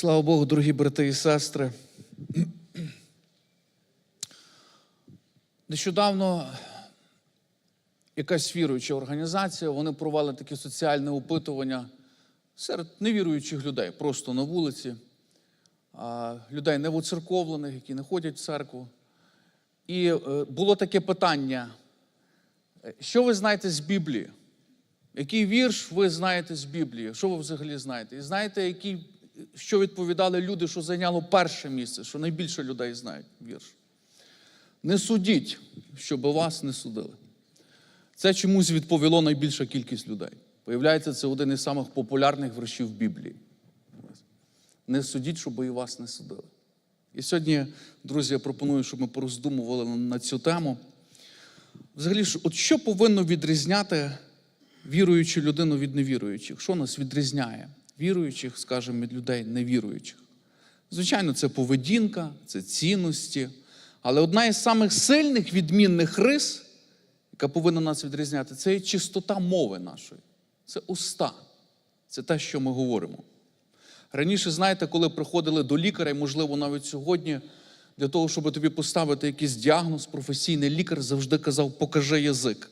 Слава Богу, дорогі брати і сестри. Нещодавно якась віруюча організація, вони провели таке соціальне опитування серед невіруючих людей, просто на вулиці, людей невоцерковлених, які не ходять в церкву. І е, було таке питання: що ви знаєте з Біблії? Який вірш ви знаєте з Біблії? Що ви взагалі знаєте? І знаєте, які, що відповідали люди, що зайняло перше місце, що найбільше людей знають вірш? Не судіть, щоб вас не судили. Це чомусь відповіло найбільша кількість людей. Виявляється, це один із самих популярних віршів в Біблії. Не судіть, щоб і вас не судили. І сьогодні, друзі, я пропоную, щоб ми пороздумували на цю тему. Взагалі, от що повинно відрізняти віруючу людину від невіруючих? Що нас відрізняє? Віруючих, скажімо, від людей невіруючих. Звичайно, це поведінка, це цінності. Але одна із самих сильних відмінних рис, яка повинна нас відрізняти, це є чистота мови нашої. Це уста. Це те, що ми говоримо. Раніше, знаєте, коли приходили до лікаря, і, можливо, навіть сьогодні, для того, щоб тобі поставити якийсь діагноз, професійний лікар завжди казав, покажи язик.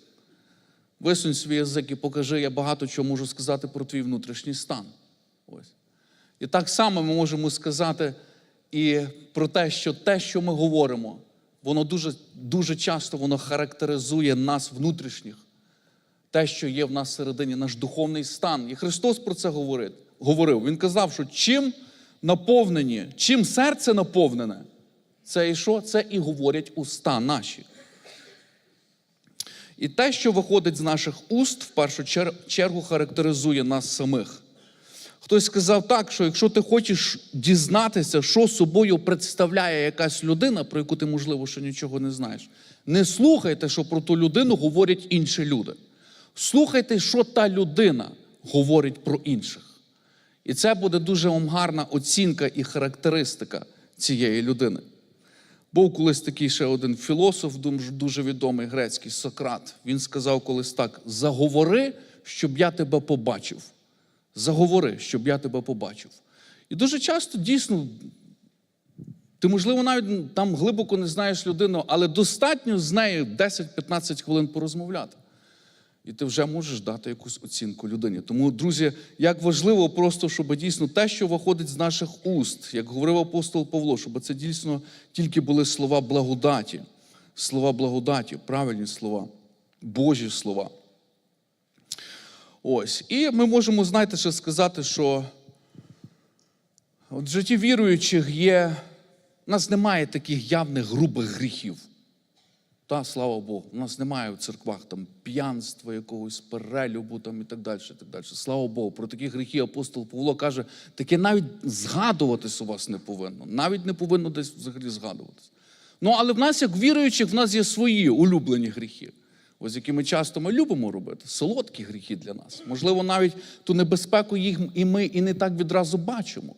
Висунь свій язик і покажи, я багато чого можу сказати про твій внутрішній стан. Ось. І так само ми можемо сказати і про те, що те, що ми говоримо, воно дуже, дуже часто воно характеризує нас внутрішніх, те, що є в нас всередині, наш духовний стан. І Христос про це говорив. Він казав, що чим наповнені, чим серце наповнене, це і що? Це і говорять уста наші. І те, що виходить з наших уст, в першу чер- чергу характеризує нас самих. Хтось сказав так, що якщо ти хочеш дізнатися, що собою представляє якась людина, про яку ти, можливо, ще нічого не знаєш, не слухайте, що про ту людину говорять інші люди. Слухайте, що та людина говорить про інших. І це буде дуже вам гарна оцінка і характеристика цієї людини. Був колись такий ще один філософ, дуже відомий грецький Сократ. Він сказав колись так: заговори, щоб я тебе побачив. Заговори, щоб я тебе побачив. І дуже часто дійсно, ти, можливо, навіть там глибоко не знаєш людину, але достатньо з нею 10-15 хвилин порозмовляти. І ти вже можеш дати якусь оцінку людині. Тому, друзі, як важливо просто, щоб дійсно те, що виходить з наших уст, як говорив апостол Павло, щоб це дійсно тільки були слова благодаті, слова благодаті, правильні слова, Божі слова. Ось. І ми можемо, знаєте, ще сказати, що в житті віруючих є, у нас немає таких явних грубих гріхів. Та, слава Богу, у нас немає в церквах там п'янства, якогось перелюбу там і так далі. і так далі. Слава Богу, про такі гріхи апостол Павло каже, таке навіть згадуватись у вас не повинно. Навіть не повинно десь взагалі згадуватись. Ну, але в нас, як віруючих, в нас є свої улюблені гріхи, ось які ми часто ми любимо робити. Солодкі гріхи для нас. Можливо, навіть ту небезпеку їх і ми і не так відразу бачимо.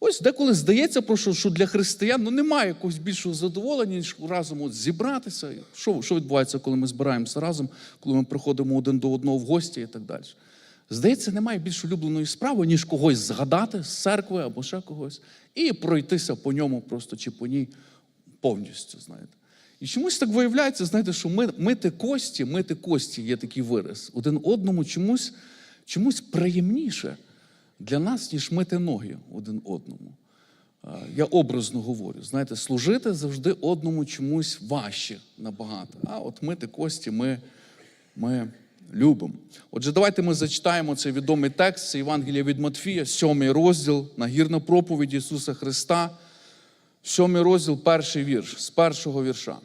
Ось деколи здається, про що, що для християн ну, немає якогось більшого задоволення, ніж разом от зібратися. Що, що відбувається, коли ми збираємося разом, коли ми приходимо один до одного в гості і так далі. Здається, немає більш улюбленої справи, ніж когось згадати з церкви або ще когось, і пройтися по ньому просто чи по ній повністю, знаєте. І чомусь так виявляється, знаєте, що ми, мити кості, мити кості є такий вираз. Один одному чомусь, чомусь приємніше для нас, ніж мити ноги один одному. Я образно говорю, знаєте, служити завжди одному чомусь важче набагато. А от мити кості ми, ми любимо. Отже, давайте ми зачитаємо цей відомий текст, це Євангелія від Матфія, сьомий розділ, нагірна проповідь Ісуса Христа, сьомий розділ, перший вірш, з першого вірша.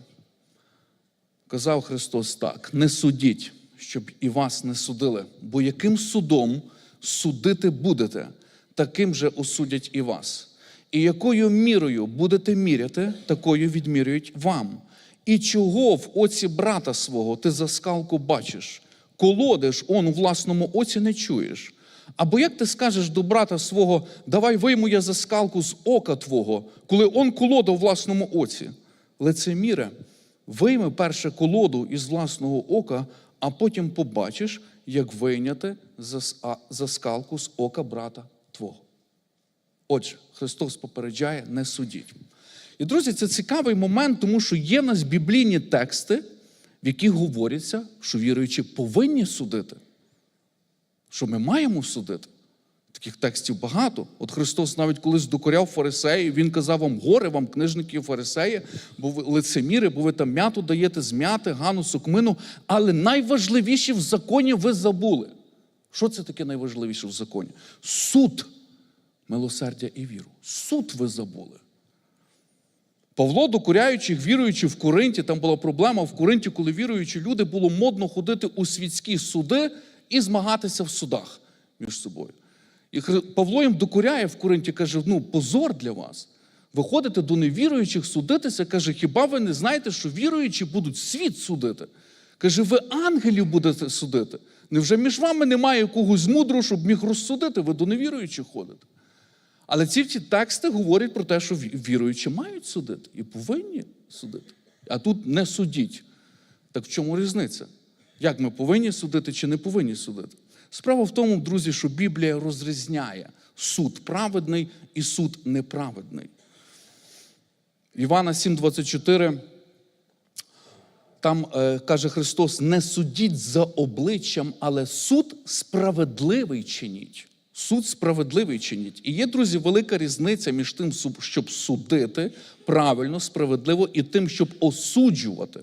Казав Христос так: не судіть, щоб і вас не судили, бо яким судом судити будете, таким же осудять і вас. І якою мірою будете міряти, такою відмірюють вам. І чого в оці брата свого ти за скалку бачиш, колодиш он у власному оці не чуєш. Або як ти скажеш до брата свого, давай вийму я за скалку з ока твого, коли он колода у власному оці. Лицеміре, вийми перше колоду із власного ока, а потім побачиш, як вийняти за, с- а- за скалку з ока брата твого. Отже, Христос попереджає, не судіть. І, друзі, це цікавий момент, тому що є в нас біблійні тексти, в яких говориться, що віруючі повинні судити, що ми маємо судити. Таких текстів багато. От Христос навіть колись докоряв фарисеїв, Він казав вам горе, вам книжники і фарисеї, бо ви лицеміри, бо ви там м'яту даєте з м'яти, гану, сукмину. Але найважливіше в законі ви забули. Що це таке найважливіше в законі? Суд, милосердя і віру. Суд ви забули. Павло, докоряючих, віруючи в Коринті, там була проблема в Коринті, коли віруючі люди було модно ходити у світські суди і змагатися в судах між собою. І Павло їм докоряє в Коринті, каже: ну, позор для вас. Ви ходите до невіруючих судитися, каже, хіба ви не знаєте, що віруючі будуть світ судити? Каже, ви ангелів будете судити. Невже між вами немає якогось мудрого, щоб міг розсудити? Ви до невіруючих ходите. Але ці ті тексти говорять про те, що віруючі мають судити і повинні судити. А тут не судіть. Так в чому різниця? Як ми повинні судити чи не повинні судити? Справа в тому, друзі, що Біблія розрізняє суд праведний і суд неправедний. Івана 7,24 там е, каже Христос: не судіть за обличчям, але суд справедливий чиніть. Суд справедливий чиніть. І є, друзі, велика різниця між тим, щоб судити правильно, справедливо, і тим, щоб осуджувати.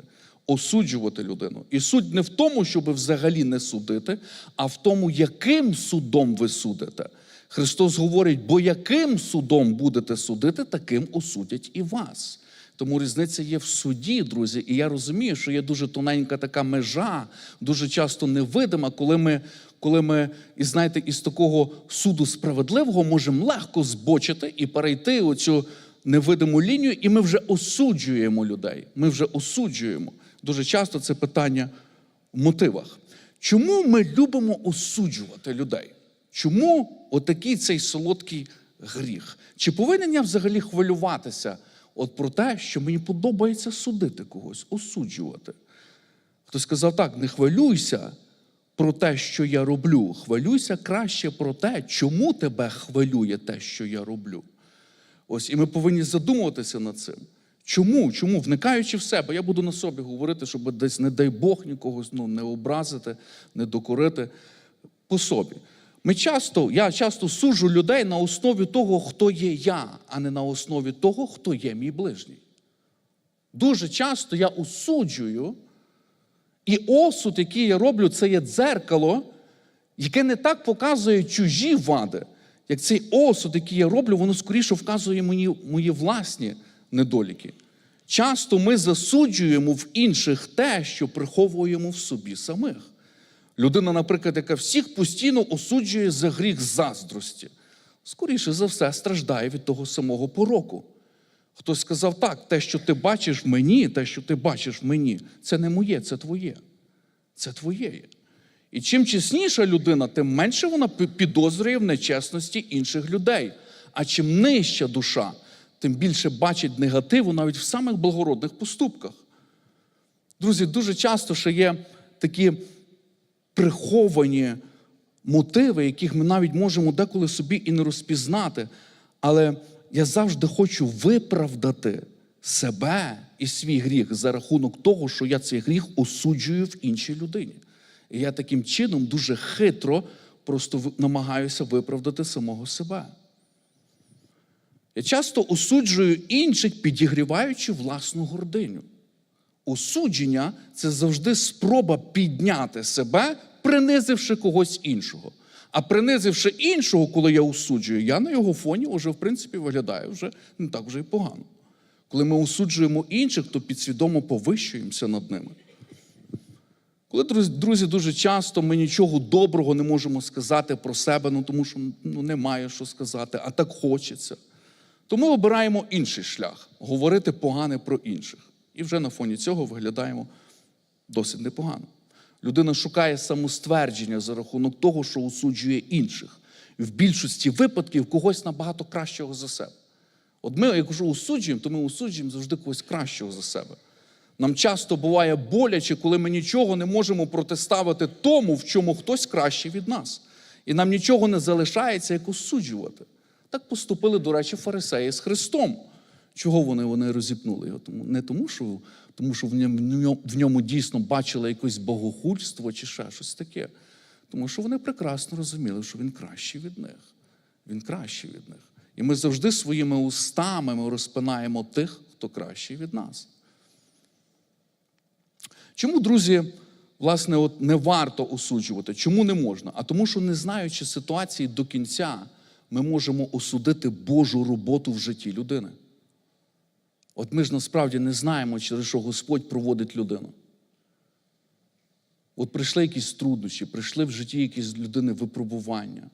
Осуджувати людину. І суть не в тому, щоб взагалі не судити, а в тому, яким судом ви судите. Христос говорить, бо яким судом будете судити, таким осудять і вас. Тому різниця є в суді, друзі. І я розумію, що є дуже тоненька така межа, дуже часто невидима, коли ми, коли ми і знаєте, із такого суду справедливого можемо легко збочити і перейти оцю невидиму лінію, і ми вже осуджуємо людей. Ми вже осуджуємо. Дуже часто це питання в мотивах. Чому ми любимо осуджувати людей? Чому отакий цей солодкий гріх? Чи повинен я взагалі хвилюватися от про те, що мені подобається судити когось, осуджувати? Хтось сказав так: не хвилюйся про те, що я роблю. Хвилюйся краще про те, чому тебе хвилює те, що я роблю. Ось, і ми повинні задумуватися над цим. Чому? Чому? Вникаючи в себе, я буду на собі говорити, щоб десь, не дай Бог, нікого ну, не образити, не докорити по собі. Ми часто, я часто суджу людей на основі того, хто є я, а не на основі того, хто є мій ближній. Дуже часто я осуджую, і осуд, який я роблю, це є дзеркало, яке не так показує чужі вади, як цей осуд, який я роблю, воно скоріше вказує мені мої власні недоліки. Часто ми засуджуємо в інших те, що приховуємо в собі самих. Людина, наприклад, яка всіх постійно осуджує за гріх заздрості, скоріше за все страждає від того самого пороку. Хтось сказав так, те, що ти бачиш в мені, те, що ти бачиш в мені, це не моє, це твоє. Це твоє. І чим чесніша людина, тим менше вона підозрює в нечесності інших людей. А чим нижча душа, тим більше бачить негативу навіть в самих благородних поступках. Друзі, дуже часто ще є такі приховані мотиви, яких ми навіть можемо деколи собі і не розпізнати. Але я завжди хочу виправдати себе і свій гріх за рахунок того, що я цей гріх осуджую в іншій людині. І я таким чином дуже хитро просто намагаюся виправдати самого себе. Я часто осуджую інших, підігріваючи власну гординю. Осудження це завжди спроба підняти себе, принизивши когось іншого. А принизивши іншого, коли я осуджую, я на його фоні вже, в принципі, виглядаю вже не так вже й погано. Коли ми осуджуємо інших, то підсвідомо повищуємося над ними. Коли, друзі, дуже часто ми нічого доброго не можемо сказати про себе, ну тому що ну, немає що сказати, а так хочеться. То ми обираємо інший шлях говорити погане про інших. І вже на фоні цього виглядаємо досить непогано. Людина шукає самоствердження за рахунок того, що осуджує інших. В більшості випадків когось набагато кращого за себе. От ми, якщо осуджуємо, то ми осуджуємо завжди когось кращого за себе. Нам часто буває боляче, коли ми нічого не можемо протиставити тому, в чому хтось кращий від нас. І нам нічого не залишається, як осуджувати. Так поступили, до речі, фарисеї з Христом. Чого вони, вони розіпнули його? Тому, не тому, що, тому що в ньому, в ньому дійсно бачили якесь богохульство чи ще щось таке. Тому що вони прекрасно розуміли, що він кращий від них. Він кращий від них. І ми завжди своїми устами ми розпинаємо тих, хто кращий від нас. Чому, друзі, власне, от не варто осуджувати? Чому не можна? А тому, що не знаючи ситуації до кінця, ми можемо осудити Божу роботу в житті людини. От ми ж насправді не знаємо, через що Господь проводить людину. От прийшли якісь труднощі, прийшли в житті якісь людини випробування.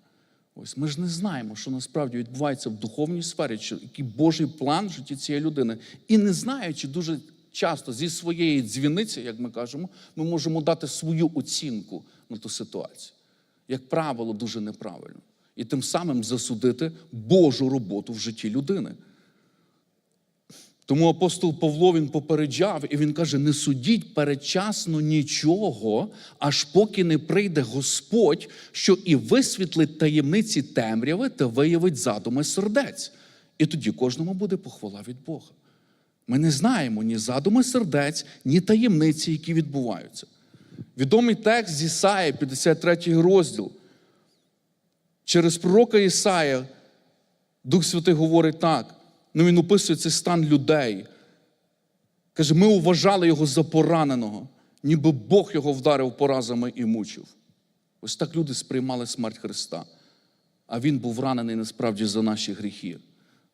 Ось ми ж не знаємо, що насправді відбувається в духовній сфері, чи який Божий план в житті цієї людини. І не знаючи дуже часто зі своєї дзвіниці, як ми кажемо, ми можемо дати свою оцінку на ту ситуацію. Як правило, дуже неправильно. І тим самим засудити Божу роботу в житті людини. Тому апостол Павло він попереджав, і він каже: не судіть передчасно нічого, аж поки не прийде Господь, що і висвітлить таємниці темряви та виявить задуми сердець. І тоді кожному буде похвала від Бога. Ми не знаємо ні задуми сердець, ні таємниці, які відбуваються. Відомий текст з Ісаї, 53 розділ. Через пророка Ісая Дух Святий говорить так. Ну, він описує цей стан людей. Каже, ми вважали його за пораненого, ніби Бог його вдарив поразами і мучив. Ось так люди сприймали смерть Христа. А Він був ранений насправді за наші гріхи,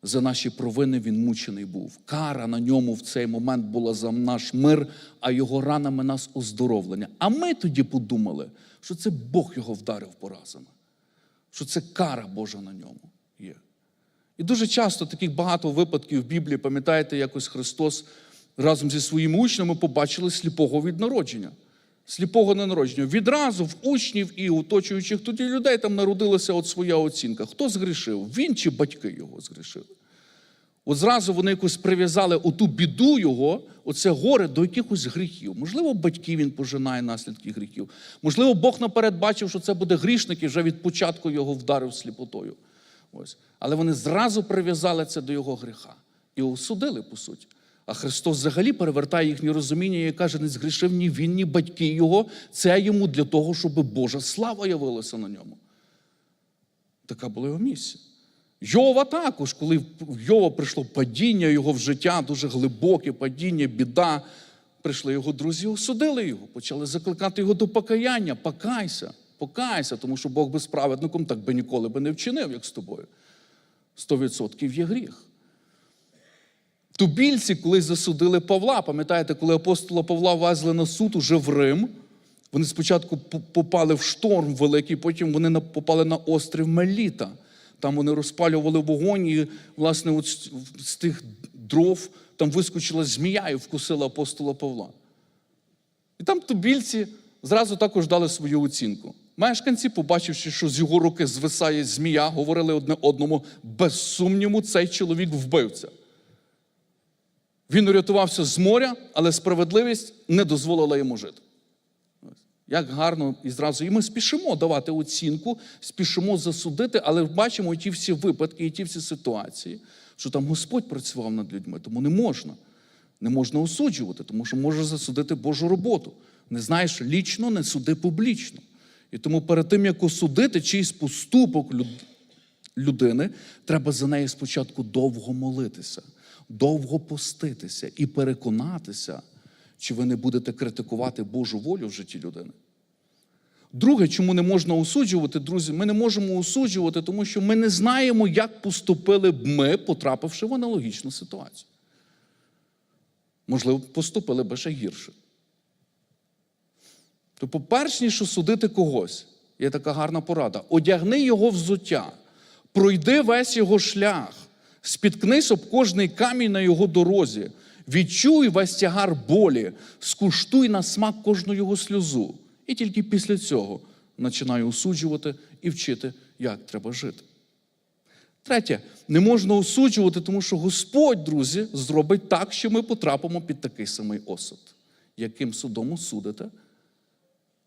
за наші провини він мучений був. Кара на ньому в цей момент була за наш мир, а його ранами нас оздоровлення. А ми тоді подумали, що це Бог його вдарив поразами, що це кара Божа на ньому є. І дуже часто таких багато випадків в Біблії, пам'ятаєте, якось Христос разом зі своїми учнями побачили сліпого від народження. Сліпого на народження. Відразу в учнів і оточуючих тоді людей там народилася от своя оцінка. Хто згрішив? Він чи батьки його згрішили? От зразу вони якось прив'язали оту біду його, оце горе до якихось гріхів. Можливо, батьки він пожинає наслідки гріхів. Можливо, Бог наперед бачив, що це буде грішник і вже від початку його вдарив сліпотою. Ось. Але вони зразу прив'язали це до його гріха і осудили, по суті. А Христос взагалі перевертає їхнє розуміння і каже, не згрішив ні він, ні батьки його. Це йому для того, щоб Божа слава явилася на ньому. Така була його місія. Йова також, коли в Йова прийшло падіння його в життя, дуже глибоке падіння, біда, прийшли його друзі, осудили його, почали закликати його до покаяння. Покайся, покайся, тому що Бог би справедником так би ніколи би не вчинив, як з тобою. Сто відсотків є гріх. Тубільці, коли засудили Павла, пам'ятаєте, коли апостола Павла везли на суд уже в Рим, вони спочатку попали в шторм великий, потім вони попали на острів Меліта. Там вони розпалювали вогонь, і, власне, от з тих дров там вискочила змія і вкусила апостола Павла. І там тубільці зразу також дали свою оцінку. Мешканці, побачивши, що з його руки звисає змія, говорили одне одному, без сумніву, цей чоловік вбивця. Він урятувався з моря, але справедливість не дозволила йому жити. Як гарно і зразу. І ми спішимо давати оцінку, спішимо засудити, але бачимо ті всі випадки, і ті всі ситуації, що там Господь працював над людьми, тому не можна. Не можна осуджувати, тому що може засудити Божу роботу. Не знаєш лічно, не суди публічно. І тому перед тим, як осудити чийсь поступок людини, треба за неї спочатку довго молитися, довго поститися і переконатися, чи ви не будете критикувати Божу волю в житті людини. Друге, чому не можна осуджувати, друзі, ми не можемо осуджувати, тому що ми не знаємо, як поступили б ми, потрапивши в аналогічну ситуацію. Можливо, поступили б ще гірше. Тобто, перш ніж судити когось, є така гарна порада: одягни його взуття, пройди весь його шлях, спіткнись об кожний камінь на його дорозі, відчуй весь тягар болі, скуштуй на смак кожну його сльозу. І тільки після цього починаю осуджувати і вчити, як треба жити. Третє, не можна осуджувати, тому що Господь, друзі, зробить так, що ми потрапимо під такий самий осуд. Яким судом осудите,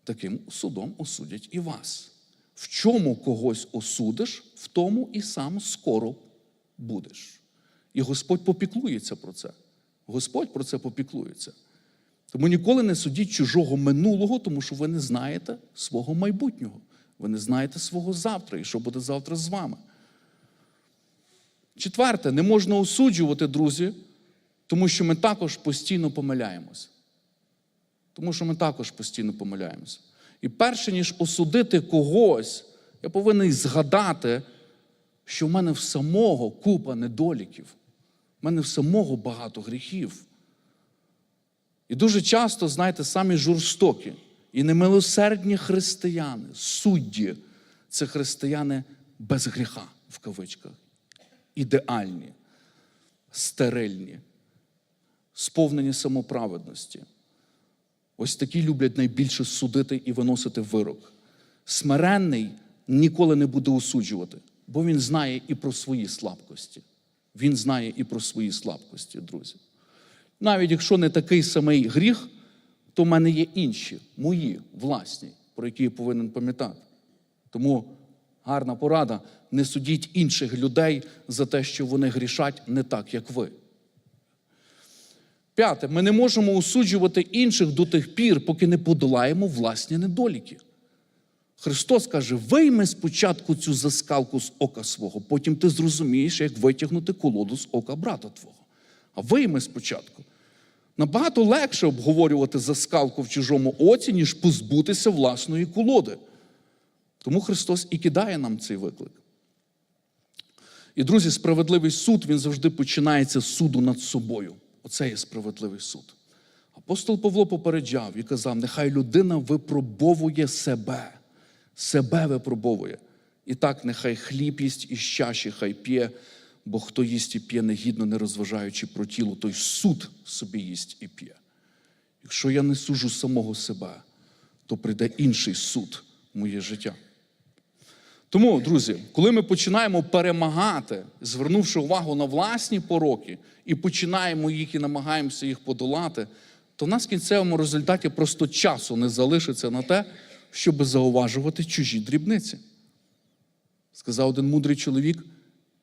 таким судом осудять і вас. В чому когось осудиш, в тому і сам скоро будеш. І Господь попіклується про це. Господь про це попіклується. Тому ніколи не судіть чужого минулого, тому що ви не знаєте свого майбутнього. Ви не знаєте свого завтра і що буде завтра з вами. Четверте, не можна осуджувати, друзі, тому що ми також постійно помиляємось. Тому що ми також постійно помиляємося. І перше, ніж осудити когось, я повинен згадати, що в мене в самого купа недоліків, в мене в самого багато гріхів. І дуже часто, знаєте, самі жорстокі і немилосердні християни, судді це християни без гріха в кавичках, ідеальні, стерильні, сповнені самоправедності. Ось такі люблять найбільше судити і виносити вирок. Смиренний ніколи не буде осуджувати, бо він знає і про свої слабкості. Він знає і про свої слабкості, друзі. Навіть якщо не такий самий гріх, то в мене є інші, мої, власні, про які я повинен пам'ятати. Тому гарна порада: не судіть інших людей за те, що вони грішать не так, як ви. П'яте, ми не можемо осуджувати інших до тих пір, поки не подолаємо власні недоліки. Христос каже: вийми спочатку цю заскалку з ока свого, потім ти зрозумієш, як витягнути колоду з ока брата твого. А вийми спочатку. Набагато легше обговорювати заскалку в чужому оці, ніж позбутися власної колоди. Тому Христос і кидає нам цей виклик. І, друзі, справедливий суд він завжди починається з суду над собою. Оце є справедливий суд. Апостол Павло попереджав і казав: нехай людина випробовує себе, себе випробовує. І так, нехай хліб їсть із чаші, хай п'є, бо хто їсть і п'є негідно, не розважаючи про тіло, той суд собі їсть і п'є. Якщо я не суджу самого себе, то прийде інший суд моє життя. Тому, друзі, коли ми починаємо перемагати, звернувши увагу на власні пороки, і починаємо їх і намагаємося їх подолати, то в нас в кінцевому результаті просто часу не залишиться на те, щоб зауважувати чужі дрібниці. Сказав один мудрий чоловік: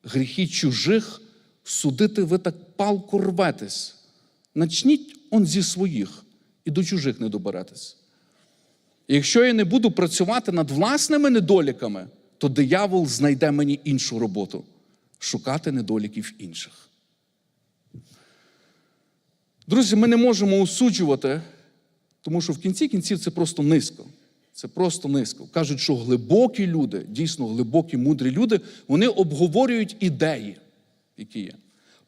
гріхи чужих судити ви так палко рветесь. Начніть он зі своїх і до чужих не доберетесь. Якщо я не буду працювати над власними недоліками, то диявол знайде мені іншу роботу шукати недоліків інших. Друзі, ми не можемо осуджувати, тому що в кінці кінців це просто низько. Це просто низько. Кажуть, що глибокі люди, дійсно глибокі, мудрі люди, вони обговорюють ідеї, які є.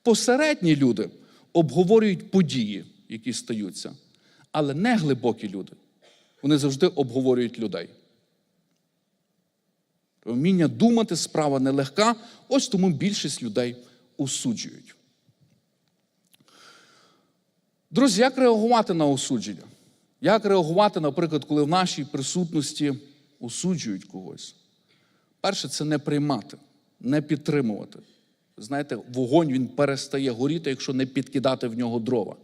Посередні люди обговорюють події, які стаються. Але не глибокі люди. Вони завжди обговорюють людей. Вміння думати справа нелегка, ось тому більшість людей осуджують. Друзі, як реагувати на осудження? Як реагувати, наприклад, коли в нашій присутності осуджують когось? Перше, це не приймати, не підтримувати. Знаєте, вогонь він перестає горіти, якщо не підкидати в нього дрова.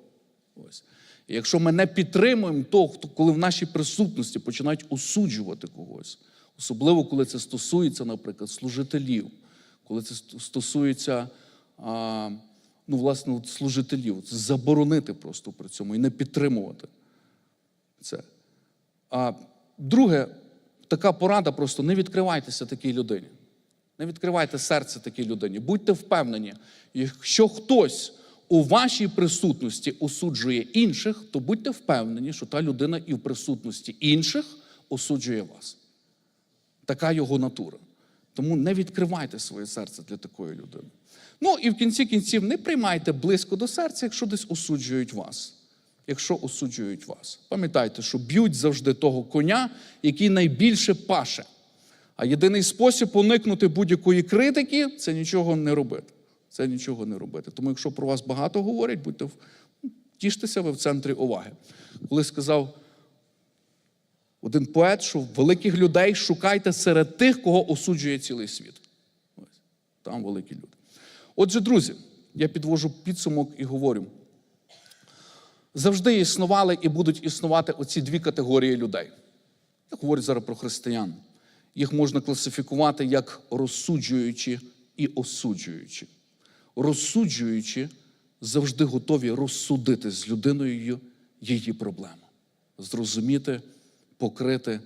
Ось. І якщо ми не підтримуємо того, коли в нашій присутності починають осуджувати когось, особливо коли це стосується, наприклад, служителів, коли це стосується а, ну, власне, служителів, заборонити просто при цьому і не підтримувати це. А друге, така порада просто не відкривайтеся такій людині. Не відкривайте серце такій людині. Будьте впевнені, якщо хтось у вашій присутності осуджує інших, то будьте впевнені, що та людина і в присутності інших осуджує вас. Така його натура. Тому не відкривайте своє серце для такої людини. Ну і в кінці кінців не приймайте близько до серця, якщо десь осуджують вас. Якщо осуджують вас. Пам'ятайте, що б'ють завжди того коня, який найбільше паше. А єдиний спосіб уникнути будь-якої критики це нічого не робити. Це нічого не робити. Тому, якщо про вас багато говорять, будьте в... тіштеся ви в центрі уваги. Коли сказав один поет, що великих людей шукайте серед тих, кого осуджує цілий світ. Там великі люди. Отже, друзі, я підвожу підсумок і говорю. Завжди існували і будуть існувати оці дві категорії людей. Я говорю зараз про християн. їх можна класифікувати як розсуджуючі і осуджуючі. Розсуджуючі завжди готові розсудити з людиною її проблему, зрозуміти, покрити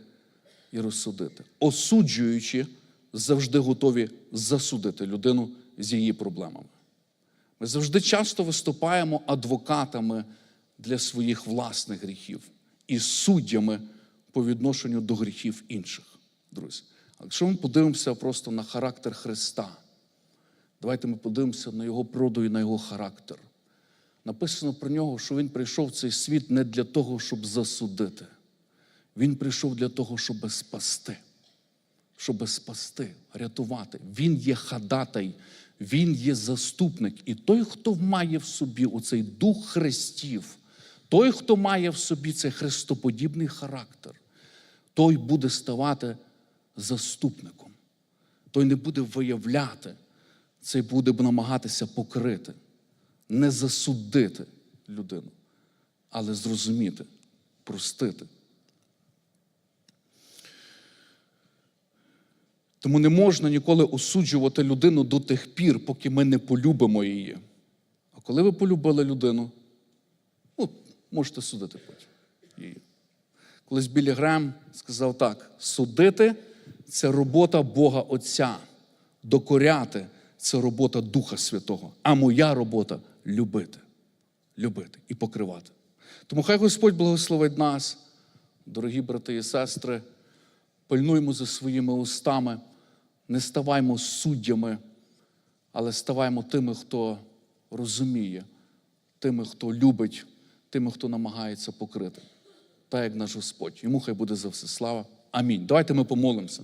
і розсудити. Осуджуючі завжди готові засудити людину з її проблемами. Ми завжди часто виступаємо адвокатами для своїх власних гріхів і суддями по відношенню до гріхів інших, друзі. Якщо ми подивимося просто на характер Христа, давайте ми подивимося на його природу і на його характер. Написано про нього, що він прийшов в цей світ не для того, щоб засудити. Він прийшов для того, щоб спасти щоб спасти, рятувати. Він є хадатай, він є заступник. І той, хто має в собі оцей дух хрестів, той, хто має в собі цей хрестоподібний характер, той буде ставати заступником. Той не буде виявляти, цей буде намагатися покрити, не засудити людину, але зрозуміти, простити. Тому не можна ніколи осуджувати людину до тих пір, поки ми не полюбимо її. А коли ви полюбили людину, ну, можете судити потім її. Колись Білі Грем сказав так: судити це робота Бога Отця, докоряти це робота Духа Святого, а моя робота любити, любити і покривати. Тому хай Господь благословить нас, дорогі брати і сестри, пильнуймо за своїми устами, не ставаймо суддями, але ставаймо тими, хто розуміє, тими, хто любить, тими, хто намагається покрити. Так як наш Господь. Йому хай буде за все слава. Амінь. Давайте ми помолимося.